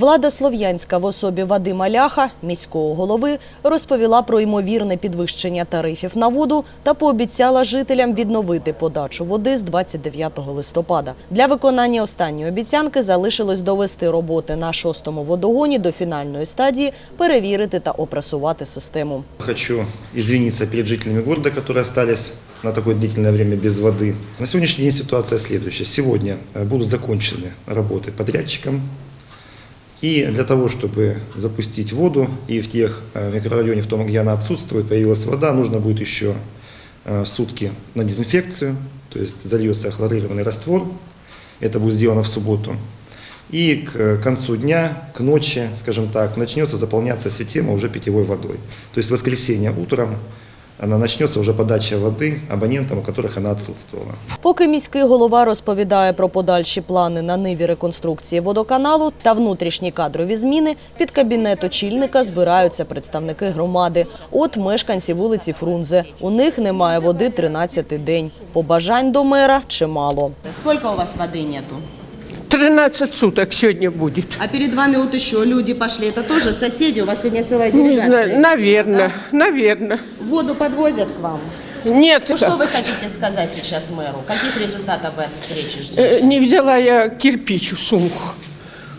Влада Слов'янська в особі Вадима Ляха, міського голови, розповіла про ймовірне підвищення тарифів на воду та пообіцяла жителям відновити подачу води з 29 листопада. Для виконання останньої обіцянки залишилось довести роботи на шостому водогоні до фінальної стадії, перевірити та опресувати систему. Хочу извиниться перед жителями города, которые остались на такое длительное время без воды. На сегодняшний день ситуация следующая. Сегодня э, будут закончены работы подрядчиком. И для того, чтобы запустить воду, и в тех э, микрорайоне, в том, где она отсутствует, появилась вода, нужно будет еще э, сутки на дезинфекцию, то есть зальется хлорированный раствор. Это будет сделано в субботу. И к концу дня, к ночи, скажем так, начнется заполняться система уже питьевой водой. То есть в воскресенье утром она начнется уже подача воды абонентам, у которых она отсутствовала. Поки міський голова розповідає про подальші плани на ниві реконструкції водоканалу та внутрішні кадрові зміни, під кабінет очільника збираються представники громади. От мешканці вулиці Фрунзе. У них немає води 13-й день. Побажань до мера чимало. Сколько у вас воды нету? 13 суток сегодня будет. А перед вами вот еще люди пошли. Это тоже соседи? У вас сегодня целая Не делегация? знаю, наверное, наверное. Воду подвозят к вам? Нет, Ну что вы хотите сказать сейчас мэру? Каких результатов вы от встречи ждете? Э, не взяла я кирпич в сумку.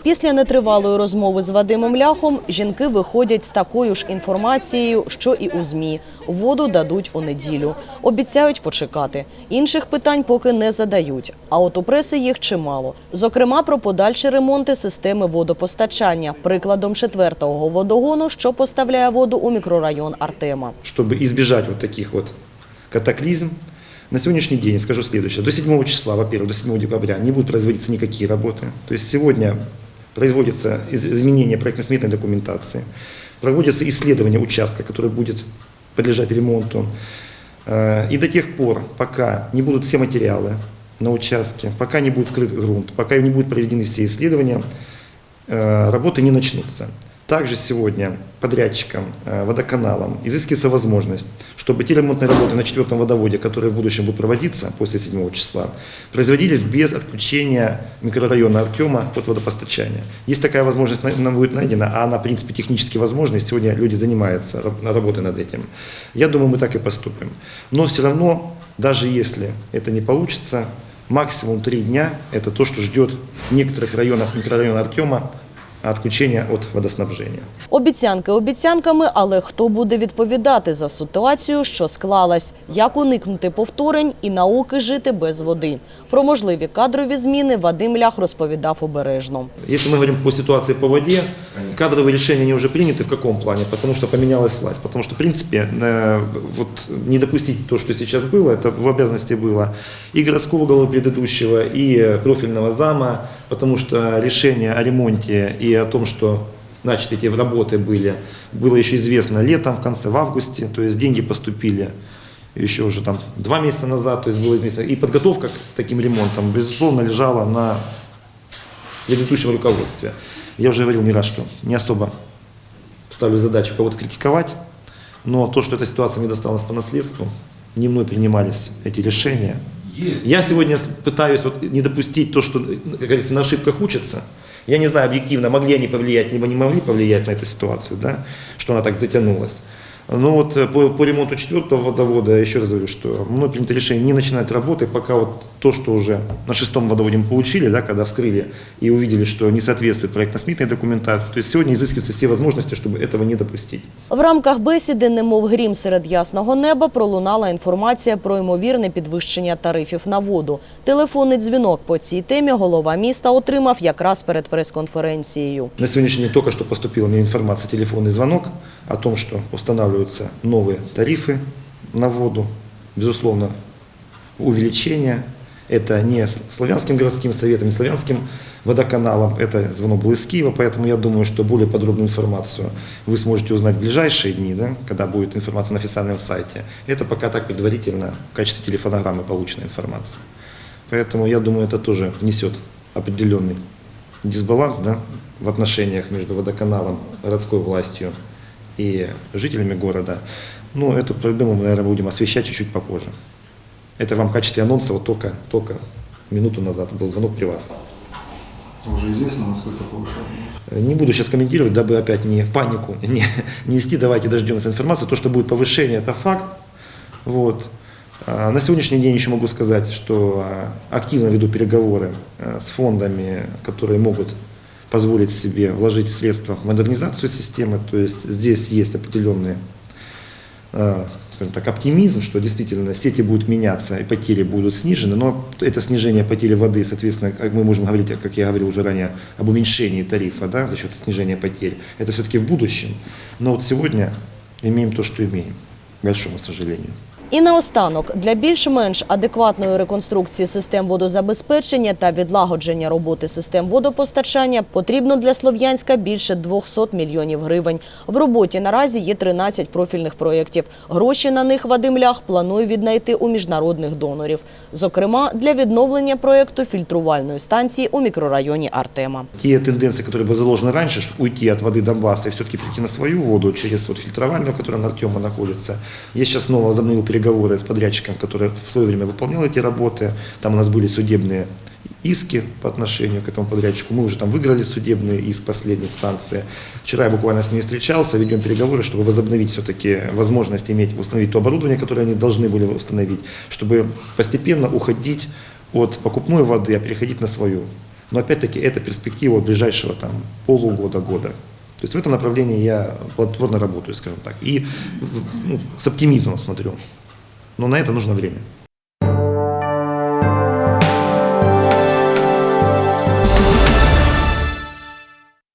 Після нетривалої розмови з Вадимом Ляхом жінки виходять з такою ж інформацією, що і у ЗМІ. Воду дадуть у неділю. Обіцяють почекати. Інших питань поки не задають. А от у преси їх чимало. Зокрема, про подальші ремонти системи водопостачання. Прикладом четвертого водогону, що поставляє воду у мікрорайон Артема. Чтобы избежать вот таких вот катаклизм, на сегодняшний день скажу следующее. До 7 числа, во-первых, до 7 декабря не будут производиться никакие работы. То есть сегодня производится из- изменение проектно-сметной документации, проводится исследование участка, который будет подлежать ремонту. Э, И до тех пор, пока не будут все материалы на участке, пока не будет скрыт грунт, пока не будут проведены все исследования, э, работы не начнутся. Также сегодня подрядчикам, э, водоканалам изыскивается возможность, чтобы те ремонтные работы на четвертом водоводе, которые в будущем будут проводиться после 7 числа, производились без отключения микрорайона Артема от водопостачания. Есть такая возможность, на- нам будет найдена, а она, в принципе, технически возможна, и сегодня люди занимаются раб- работой над этим. Я думаю, мы так и поступим. Но все равно, даже если это не получится, максимум три дня – это то, что ждет некоторых районах микрорайона Артема отключения от водоснабжения. Обіцянки обіцянками, але хто буде відповідати за ситуацію, що склалась, як уникнути повторень і науки жити без води. Про можливі кадрові зміни Вадим Лях розповідав обережно. Если мы говорим по ситуации по воде, кадровые решения они уже приняты в каком плане? Потому что поменялась власть. Потому что, в принципе, э, вот не допустить то, что сейчас было, это в обязанности было и городского головы предыдущего, и э, профильного зама, Потому что решение о ремонте и о том, что значит эти работы были, было еще известно летом, в конце, в августе, то есть деньги поступили еще уже там два месяца назад, то есть было известно. И подготовка к таким ремонтам, безусловно, лежала на предыдущего руководстве. Я уже говорил не раз, что не особо ставлю задачу кого-то критиковать, но то, что эта ситуация мне досталась по наследству, не мной принимались эти решения. Я сегодня с- пытаюсь вот не допустить то, что, как говорится, на ошибках учатся. Я не знаю объективно, могли они повлиять, либо не могли повлиять на эту ситуацию, да, что она так затянулась. Но вот э, по, по ремонту четвертого водовода, я еще раз говорю, что мной принято решение не начинать работы, пока вот то, что уже на шестом водоводе мы получили, да, когда вскрыли и увидели, что не соответствует проектно-сметной документации. То есть сегодня изыскиваются все возможности, чтобы этого не допустить. В рамках бесіди, немов грім серед ясного неба, пролунала інформація про ймовірне підвищення тарифів на воду. Телефонний дзвінок по цій темі голова міста отримав якраз перед прес-конференцією. На сегодняшний день только что поступила мне информация, телефонный звонок О том, что устанавливаются новые тарифы на воду. Безусловно, увеличение. Это не славянским городским советом, не славянским водоканалом. Это звонок был из Киева, поэтому я думаю, что более подробную информацию вы сможете узнать в ближайшие дни, да, когда будет информация на официальном сайте. Это пока так предварительно в качестве телефонограммы полученная информация. Поэтому я думаю, это тоже внесет определенный дисбаланс да, в отношениях между водоканалом, городской властью и жителями города. Но эту проблему мы, наверное, будем освещать чуть-чуть попозже. Это вам в качестве анонса вот только, только минуту назад был звонок при вас. Уже известно, насколько повышение. Не буду сейчас комментировать, дабы опять не в панику не, не вести, давайте дождемся информации. То, что будет повышение, это факт. Вот. А, На сегодняшний день еще могу сказать, что а, активно веду переговоры а, с фондами, которые могут позволить себе вложить средства в модернизацию системы. То есть здесь есть определенные э, скажем так, оптимизм, что действительно сети будут меняться и потери будут снижены, но это снижение потери воды, соответственно, мы можем говорить, как я говорил уже ранее, об уменьшении тарифа да, за счет снижения потерь, это все-таки в будущем. Но вот сегодня имеем то, что имеем, к большому сожалению. І наостанок, для більш-менш адекватної реконструкції систем водозабезпечення та відлагодження роботи систем водопостачання потрібно для Слов'янська більше 200 мільйонів гривень. В роботі наразі є 13 профільних проєктів. Гроші на них Вадим Лях планує віднайти у міжнародних донорів. Зокрема, для відновлення проєкту фільтрувальної станції у мікрорайоні Артема. Те тенденции, которые были заложены раньше, чтобы уйти от воды Донбасса и все-таки прийти на свою воду через вот фильтровальную, которая на Артема находится. Я сейчас снова возобновил переговоры с подрядчиком, который в свое время выполнял эти работы. Там у нас были судебные иски по отношению к этому подрядчику. Мы уже там выиграли судебный иск последней инстанции. Вчера я буквально с ними встречался, ведем переговоры, чтобы возобновить все-таки возможность иметь, установить то оборудование, которое они должны были установить, чтобы постепенно уходить от покупной воды, а переходить на свою. Но опять-таки это перспектива ближайшего там, полугода-года. То есть в этом направлении я плодотворно работаю, скажем так. И ну, с оптимизмом смотрю. Но на это нужно время.